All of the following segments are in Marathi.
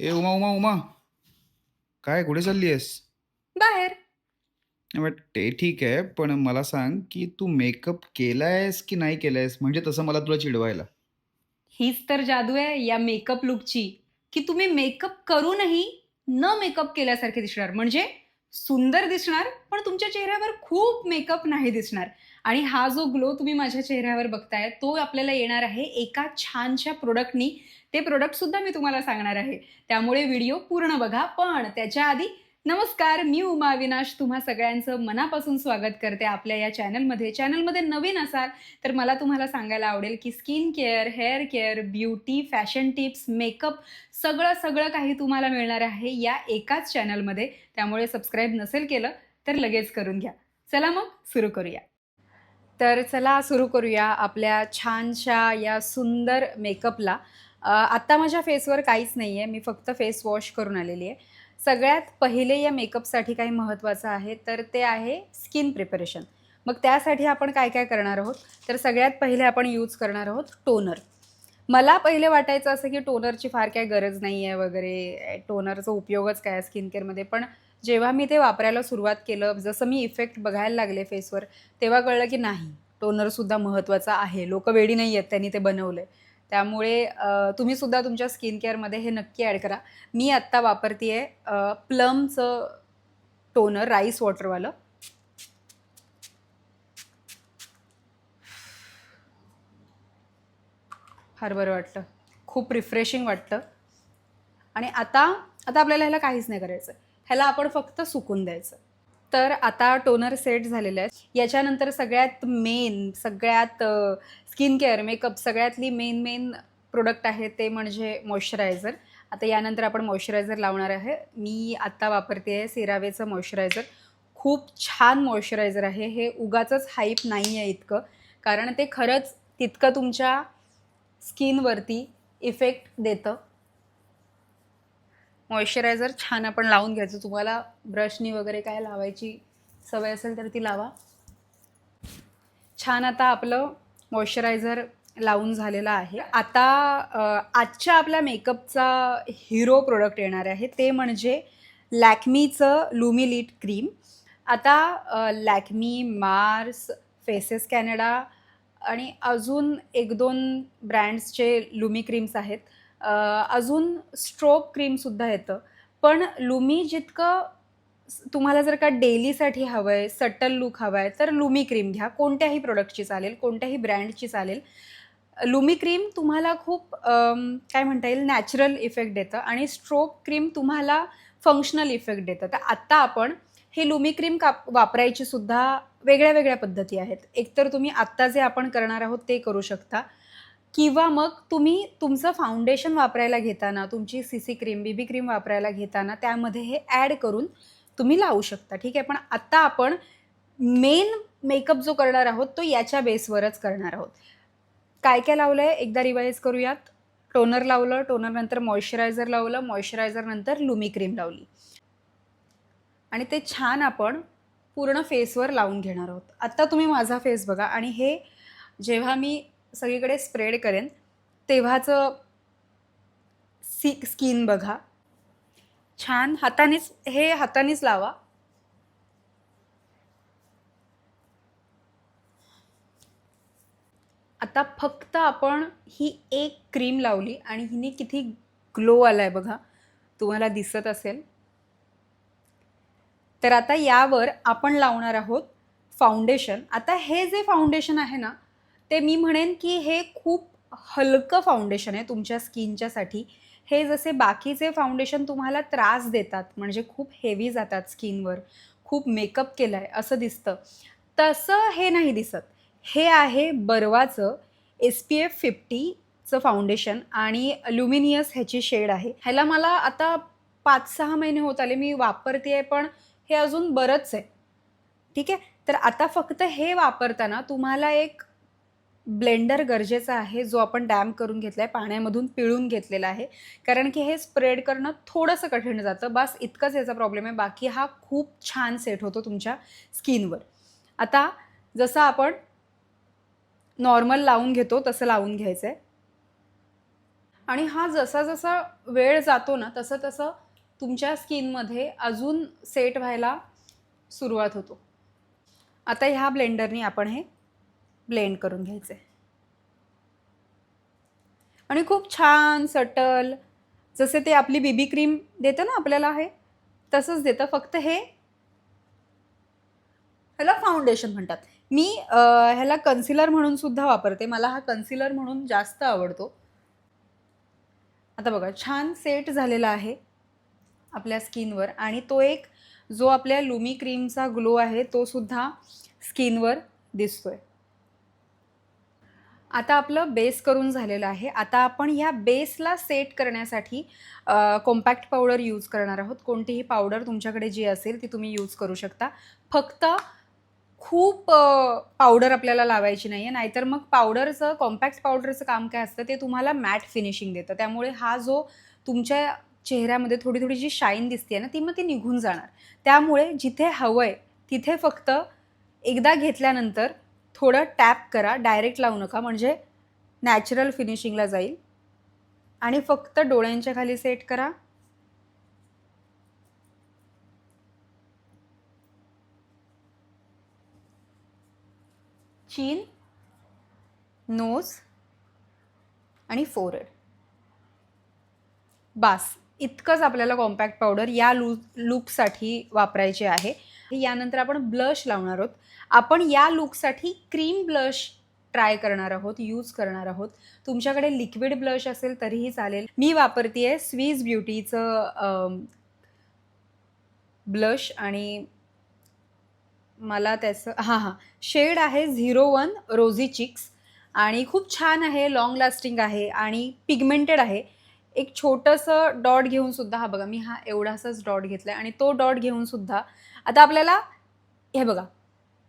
ए उमा उमा उमा. काय कुठे चालली आहेस? बाहेर. बट ते ठीक आहे पण मला सांग की तू मेकअप केलायस की नाही केलायस? म्हणजे तसं मला तुला चिडवायला. हीच तर जादू आहे या मेकअप लुकची की तुम्ही मेकअप करूनही न मेकअप केल्यासारखे दिसणार. म्हणजे सुंदर दिसणार पण तुमच्या चेहऱ्यावर खूप मेकअप नाही दिसणार. आणि हा जो ग्लो तुम्ही माझ्या चेहऱ्यावर बघताय तो आपल्याला येणार आहे एका छानशा प्रोडक्टनी ते प्रोडक्ट सुद्धा मी तुम्हाला सांगणार आहे. त्यामुळे व्हिडिओ पूर्ण बघा. पण त्याच्या आधी नमस्कार मी उमा अविनाश. तुम्हा सगळ्यांचं मनापासून स्वागत करते आपल्या या चॅनलमध्ये चॅनलमध्ये नवीन असाल तर मला तुम्हाला सांगायला आवडेल की skin care hair care beauty fashion tips makeup सगळं सगळं काही तुम्हाला मिळणार आहे या एकाच चॅनलमध्ये त्यामुळे सबस्क्राईब नसेल केलं तर लगेच करून घ्या. चला मग सुरू करूया. तर चला सुरू करूया आपल्या छानशा या सुंदर मेकअपला आत्ता माझ्या फेसवर काहीच नाही आहे मी फक्त फेस वॉश करून आलेली आहे. सगळ्यात पहिले या मेकअपसाठी काही महत्त्वाचं आहे तर ते आहे स्किन प्रिपरेशन मग त्यासाठी आपण काय काय करणार आहोत? तर सगळ्यात पहिले आपण यूज करणार आहोत टोनर मला पहिले वाटायचं असं की टोनरची फार काय गरज नाही आहे वगैरे टोनरचा उपयोगच काय आहे स्किन केअरमध्ये पण जेव्हा मी ते वापरायला सुरुवात केलं जसं मी इफेक्ट बघायला लागले फेसवर तेव्हा कळलं की नाही टोनरसुद्धा महत्त्वाचा आहे. लोक वेडी नाही आहेत त्यांनी ते बनवलं आहे त्यामुळे तुम्हीसुद्धा तुमच्या स्किन केअरमध्ये हे नक्की ॲड करा. मी आत्ता वापरते आहे प्लमचं टोनर राईस वॉटरवालं फार बरं वाटतं खूप रिफ्रेशिंग वाटतं आणि आता आता आपल्याला ह्याला काहीच नाही करायचं ह्याला आपण फक्त सुकून द्यायचं. तर आता टोनर सेट झालेले आहे याच्यानंतर सगळ्यात मेन सगळ्यात स्किन केअर मेकअप सगळ्यातली मेन मेन प्रोडक्ट आहे ते म्हणजे मॉइश्चरायझर आता यानंतर आपण मॉइश्चरायझर लावणार आहे. मी आत्ता वापरते आहे सेरावेचं मॉइश्चरायझर खूप छान मॉइश्चरायझर आहे. हे उगाचंच हाईप नाही आहे इतकं. कारण ते खरंच तितकं तुमच्या स्किनवरती इफेक्ट देतं. मॉइश्चरायझर छान आपण लावून घ्यायचं. तुम्हाला ब्रशनी वगैरे काय लावायची सवय असेल तर ती लावा. छान आता आपलं मॉइश्चरायझर लावून झालेलं आहे. आता आजच्या आपल्या मेकअपचा हिरो प्रोडक्ट येणार आहे. ते म्हणजे लॅक्मीचं लुमिलिट क्रीम. आता लॅक्मी मार्स फेसेस कॅनडा आणि अजून एक दोन ब्रँड्सचे लुमी क्रीम्स आहेत. अजून स्ट्रोक क्रीमसुद्धा येतं. पण लुमी जितकं तुम्हाला जर का डेलीसाठी हवं आहे सटल लुक हवा आहे तर लुमी क्रीम घ्या. कोणत्याही प्रोडक्टची चालेल कोणत्याही ब्रँडची चालेल. लुमी क्रीम तुम्हाला खूप काय म्हणता येईल नॅचरल इफेक्ट देतं आणि स्ट्रोक क्रीम तुम्हाला फंक्शनल इफेक्ट देतं. तर आत्ता आपण हे लुमी क्रीम काप वापरायची सुद्धा वेगळ्या वेगळ्या पद्धती आहेत. एकतर तुम्ही आत्ता जे आपण करणार आहोत ते करू शकता. किंवा मग तुम्ही तुमचं फाउंडेशन वापरायला घेताना तुमची C C cream B B cream वापरायला घेताना त्यामध्ये हे ॲड करून तुम्ही लावू शकता. ठीक आहे? पण आत्ता आपण मेन मेकअप जो करणार आहोत तो याच्या बेसवरच करणार आहोत. काय काय लावलं आहे एकदा रिवाईज करूयात. टोनर लावलं टोनरनंतर मॉइश्चरायझर लावलं मॉइश्चरायझरनंतर लुमी क्रीम लावली. आणि ते छान आपण पूर्ण फेसवर लावून घेणार आहोत. आत्ता तुम्ही माझा फेस बघा आणि हे जेव्हा मी सगळीकडे स्प्रेड करेन तेव्हाचं सी स्किन बघा. छान हातानेच हे हातानेच लावा. आता फक्त आपण ही एक क्रीम लावली आणि हिने किती ग्लो आला आहे बघा. तुम्हाला दिसत असेल. तर आता यावर आपण लावणार आहोत फाउंडेशन आता हे जे फाउंडेशन आहे ना ते मी म्हणेन की हे खूप हलकं फाउंडेशन आहे तुमच्या स्किनच्यासाठी हे जसे बाकीचे फाउंडेशन तुम्हाला त्रास देतात म्हणजे खूप हेवी जातात स्किनवर खूप मेकअप केला आहे असं दिसतं. तसं हे नाही दिसत. हे आहे बर्वाचं एस पी एफ फिफ्टीचं फाउंडेशन आणि ल्युमिनियस ह्याची शेड आहे. ह्याला मला आता पाच सहा महिने होत आले मी वापरते आहे पण हे अजून बरंच आहे. ठीक आहे? तर आता फक्त हे वापरताना तुम्हाला एक ब्लेंडर गरजेचा आहे जो आपण डॅम करून घेतला आहे पाण्यामधून पिळून घेतलेला आहे. कारण की हे स्प्रेड करणं थोडंसं कठीण जातं. बस इतकंच याचा प्रॉब्लेम आहे. बाकी हा खूप छान सेट होतो तुमच्या स्किनवर. आता जसं आपण नॉर्मल लावून घेतो तसं लावून घ्यायचं आहे आणि हा जसा जसा वेळ जातो ना तसं तसं तुमच्या स्किनमध्ये अजून सेट व्हायला सुरुवात होतो. आता ह्या ब्लेंडरनी आपण हे ब्लेंड करून घ्यायचं. आहे आणि खूप छान सटल जसे ते आपली बीबी क्रीम देतं ना आपल्याला हे तसंच देतं. फक्त हे ह्याला फाउंडेशन म्हणतात. मी ह्याला कन्सिलर म्हणून सुद्धा वापरते. मला हा कन्सिलर म्हणून जास्त आवडतो. आता बघा छान सेट झालेला आहे. आपल्या स्किनवर. आणि तो एक जो आपल्या लुमी क्रीमचा ग्लो आहे तो सुद्धा स्किनवर दिसतोय. आता आपलं बेस करून झालेलं आहे. आता आपण ह्या बेसला सेट करण्यासाठी कॉम्पॅक्ट पावडर यूज करणार आहोत. कोणतीही पावडर तुमच्याकडे जी असेल ती तुम्ही यूज करू शकता. फक्त खूप पावडर आपल्याला लावायची नाही आहे नाहीतर मग पावडरचं कॉम्पॅक्ट पावडरचं काम काय असतं ते तुम्हाला मॅट फिनिशिंग देतं. त्यामुळे हा जो तुमच्या चेहऱ्यामध्ये थोडी थोडी जी शाईन दिसते ना ती मग ती निघून जाणार. त्यामुळे जिथे हवं आहे तिथे फक्त एकदा घेतल्यानंतर थोडं टॅप करा डायरेक्ट लावू नका म्हणजे नॅचरल फिनिशिंगला जाईल. आणि फक्त डोळ्यांच्या खाली सेट करा. चीन नोज आणि फोरहेड बास. इतकंच आपल्याला कॉम्पॅक्ट पावडर या लू लुकसाठी वापरायचे आहे. यानंतर आपण ब्लश लावणार आहोत. आपण या लुकसाठी क्रीम ब्लश ट्राय करणार आहोत यूज करणार आहोत. तुमच्याकडे लिक्विड ब्लश असेल तरीही चालेल. मी वापरते स्वीज ब्युटीचं ब्लश आणि मला त्याचं हां हां. शेड आहे झिरो वन रोझी चिक्स आणि खूप छान आहे लॉंग लास्टिंग आहे आणि पिगमेंटेड आहे. एक छोटंसं डॉट घेऊन सुद्धा हा बघा मी हा एवढासाच डॉट घेतला आहे आणि तो डॉट घेऊन सुद्धा आता आपल्याला हे बघा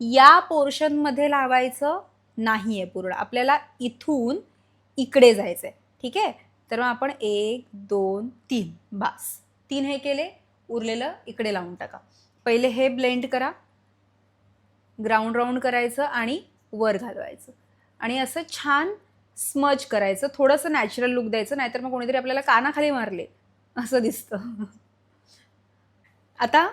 या पोर्शनमध्ये लावायचं नाही आहे पूर्ण. आपल्याला इथून इकडे जायचं आहे ठीक आहे? तर मग आपण एक दोन तीन. बास. तीन हे केले उरलेलं इकडे लावून टाका. पहिले हे ब्लेंड करा. ग्राउंड राऊंड करायचं आणि वर घालवायचं. आणि असं छान स्मज करायचं थोडंसं नॅचरल लुक द्यायचं नाहीतर मग कोणीतरी आपल्याला कानाखाली मारले. असं दिसतं. आता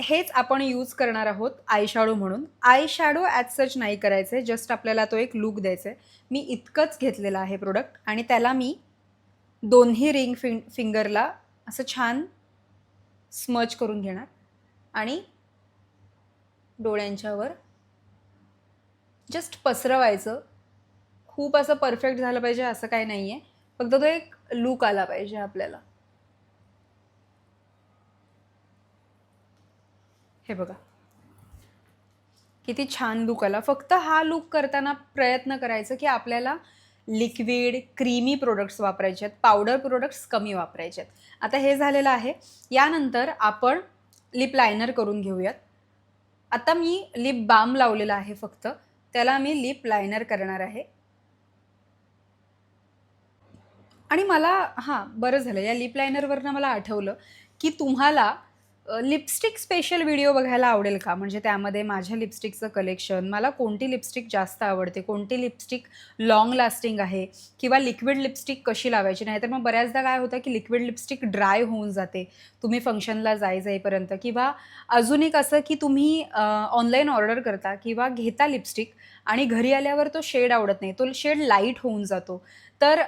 हेच आपण यूज करणार आहोत आय शॅडो म्हणून. आय शॅडो ॲज सच नाही करायचं आहे जस्ट आपल्याला तो एक लुक द्यायचा आहे मी इतकंच घेतलेलं आहे प्रोडक्ट आणि त्याला मी दोन्ही रिंग फिंग फिंगरला असं छान स्मच करून घेणार. आणि डोळ्यांच्यावर जस्ट पसरवायचं. खूप असं परफेक्ट झालं पाहिजे असं काही नाही आहे फक्त तो एक लुक आला पाहिजे आपल्याला. हे बघा. किती छान लुक आला. फक्त हा लुक करताना प्रयत्न करायचं की आपल्याला लिक्विड क्रीमी प्रोडक्ट्स वापरायचे आहेत. पावडर प्रोडक्ट्स कमी वापरायचे आहेत. आता हे झालेलं आहे. यानंतर आपण लिप लायनर करून घेऊयात. आता मी लिप बाम लावलेला आहे फक्त. त्याला मी लिप लायनर करणार आहे. आणि मला हां बरं झालं. या लिप लायनरवरनं मला आठवलं की तुम्हाला लिपस्टिक स्पेशल व्हिडिओ बघायला आवडेल का? म्हणजे त्यामध्ये माझ्या लिपस्टिकचं कलेक्शन मला कोणती लिपस्टिक जास्त आवडते? कोणती लिपस्टिक लॉंग लास्टिंग आहे? किंवा लिक्विड लिपस्टिक कशी लावायची? नाहीतर मग बऱ्याचदा काय होतं की लिक्विड लिपस्टिक ड्राय होऊन जाते. तुम्ही फंक्शनला जाय जाईपर्यंत. किंवा अजून एक असं की तुम्ही ऑनलाईन ऑर्डर करता किंवा घेता लिपस्टिक आणि घरी आल्यावर तो शेड आवडत नाही. तो शेड लाइट होऊन जातो. तर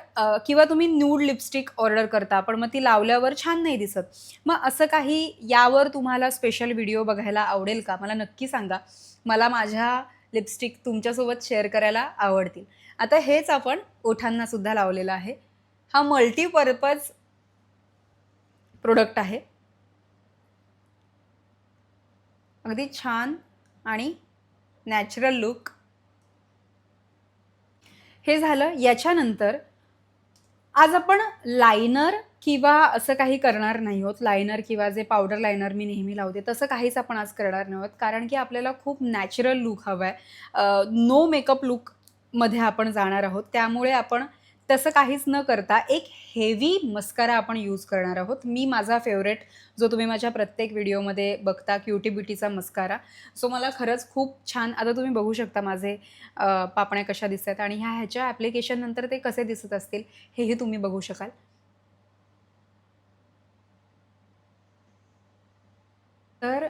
किंवा तुम्ही न्यूड लिपस्टिक ऑर्डर करता पण मग ती लावल्यावर छान नाही दिसत. मग असं काही यावर तुम्हाला स्पेशल व्हिडिओ बघायला आवडेल का? मला नक्की सांगा. मला माझ्या लिपस्टिक तुमच्यासोबत शेअर करायला आवडतील. आता हेच आपण ओठांना सुद्धा लावलेलं आहे. हा मल्टीपर्पज प्रोडक्ट आहे. अगदी छान आणि नॅचरल लुक हे झालं. याच्यानंतर आज आपण लायनर किंवा असं काही करणार नाही आहोत. लायनर किंवा जे पावडर लायनर मी नेहमी लावते तसं काहीच आपण आज करणार नाही आहोत. कारण की आपल्याला खूप नॅचरल लुक हवं आहे नो मेकअप लुकमध्ये आपण जाणार आहोत. त्यामुळे आपण तसं काहीच न करता एक हेवी मस्कारा आपण यूज करणार आहोत. मी माझा फेवरेट जो तुम्ही माझ्या प्रत्येक व्हिडिओमध्ये बघता क्युटी ब्युटीचा मस्कारा सो मला खरंच खूप छान आता तुम्ही बघू शकता माझे पापण्या कशा दिसत आहेत आणि ह्या ह्याच्या ॲप्लिकेशन नंतर ते कसे दिसत असतील हेही तुम्ही बघू शकाल. तर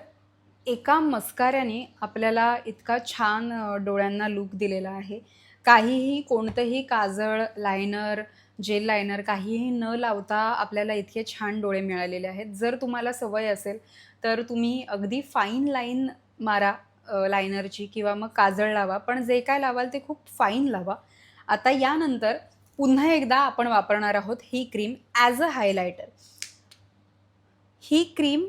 एका मस्काऱ्याने आपल्याला इतका छान डोळ्यांना लूक दिलेला आहे. काहीही कोणतंही काजळ लायनर जेल लायनर काहीही न लावता आपल्याला इतके छान डोळे मिळालेले आहेत. जर तुम्हाला सवय असेल तर तुम्ही अगदी फाईन लाईन मारा लायनरची किंवा मग काजळ लावा. पण जे काय लावाल ते खूप फाईन लावा. आता यानंतर पुन्हा एकदा आपण वापरणार आहोत ही क्रीम ॲज अ हायलायटर ही क्रीम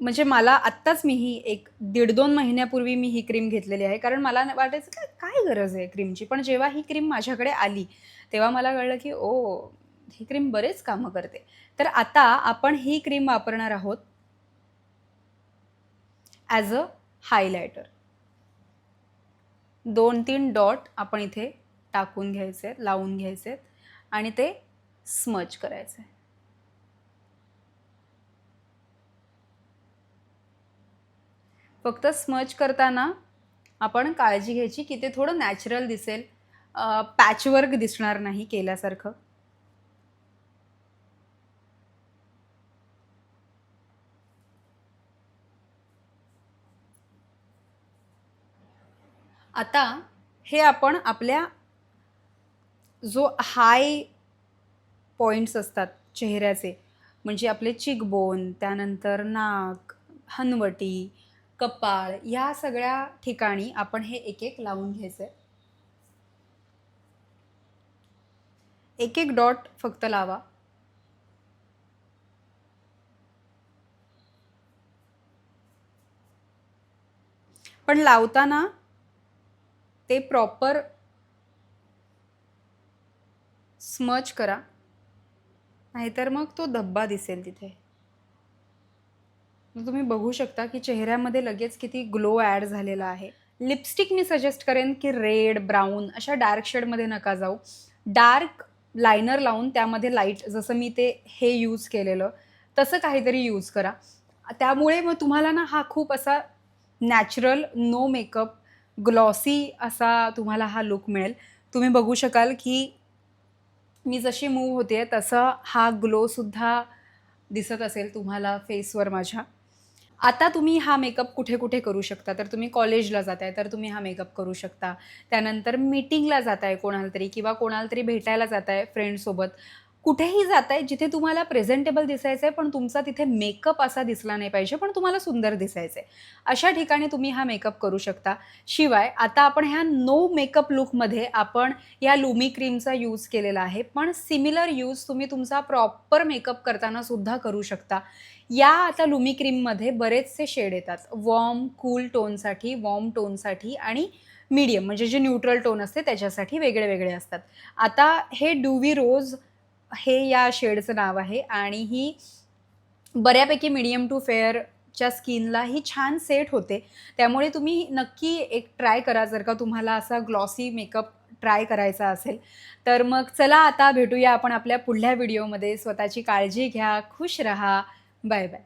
म्हणजे मला आत्ताच मी ही एक दीड दोन महिन्यापूर्वी मी ही क्रीम घेतलेली आहे. कारण मला वाटायचं काय काय गरज आहे क्रीमची पण जेव्हा ही क्रीम माझ्याकडे आली तेव्हा मला कळलं की ओ ही क्रीम बरेच कामं करते. तर आता आपण ही क्रीम वापरणार आहोत ॲज अ हायलायटर दोन तीन डॉट आपण इथे टाकून घ्यायचे आहेत लावून घ्यायचे आहेत आणि ते स्मच करायचे फक्त स्मच करताना आपण काळजी घ्यायची की ते थोडं नॅचरल दिसेल. पॅचवर्क दिसणार नाही केल्यासारखं. आता हे आपण आपल्या जो हाय पॉईंट्स असतात चेहऱ्याचे म्हणजे आपले चिकबोन त्यानंतर नाक हनवटी कपाळ या सगळ्या ठिकाणी आपण हे एक एक लावून घ्यायचं एक एक डॉट फक्त लावा. पण लावताना ते प्रॉपर स्मच करा. नाहीतर मग तो धब्बा दिसेल तिथे. तुम्ही बघू शकता की चेहऱ्यामध्ये लगेच किती ग्लो ॲड झालेला आहे. लिपस्टिक मी सजेस्ट करेन की रेड ब्राऊन अशा डार्क शेडमध्ये नका जाऊ. डार्क लायनर लावून त्यामध्ये लाइट जसं मी ते हे यूज केलेलं तसं काहीतरी यूज करा. त्यामुळे मग तुम्हाला ना हा खूप असा नॅचरल नो मेकअप ग्लॉसी असा तुम्हाला हा लुक मिळेल. तुम्ही बघू शकाल की मी जशी मूव होते तसं हा ग्लोसुद्धा दिसत असेल तुम्हाला फेसवर माझ्या. आता तुम्ही हा मेकअप कुठे कुठे करू शकता? तर तुम्ही कॉलेजला जाताय तर तुम्ही हा मेकअप करू शकता. त्यानंतर मीटिंगला जाताय कोणाला तरी किंवा कोणाला तरी भेटायला जाताय फ्रेंडसोबत कुठेही जाताय जिथे तुम्हाला प्रेझेंटेबल दिसायचं आहे पण तुमचा तिथे मेकअप असा दिसला नाही पाहिजे पण तुम्हाला सुंदर दिसायचं आहे अशा ठिकाणी तुम्ही हा मेकअप करू शकता. शिवाय आता आपण ह्या नो मेकअप लुकमध्ये आपण या लुमी क्रीमचा यूज केलेला आहे पण सिमिलर यूज तुम्ही तुमचा प्रॉपर मेकअप करताना सुद्धा करू शकता. या आता लुमी क्रीममध्ये बरेचसे शेड येतात. वॉर्म कूल टोनसाठी वॉर्म टोनसाठी आणि मीडियम म्हणजे जे न्यूट्रल टोन असते त्याच्यासाठी वेगळे वेगळे असतात. आता हे डुवी रोज हे या शेडचं नाव आहे आणि ही बऱ्यापैकी मीडियम टू फेअरच्या स्किनला ही छान सेट होते. त्यामुळे तुम्ही नक्की एक ट्राय करा जर का तुम्हाला असा ग्लॉसी मेकअप ट्राय करायचा असेल. तर मग चला आता भेटूया आपण आपल्या पुढल्या व्हिडिओमध्ये स्वतःची काळजी घ्या खुश रहा. Bye bye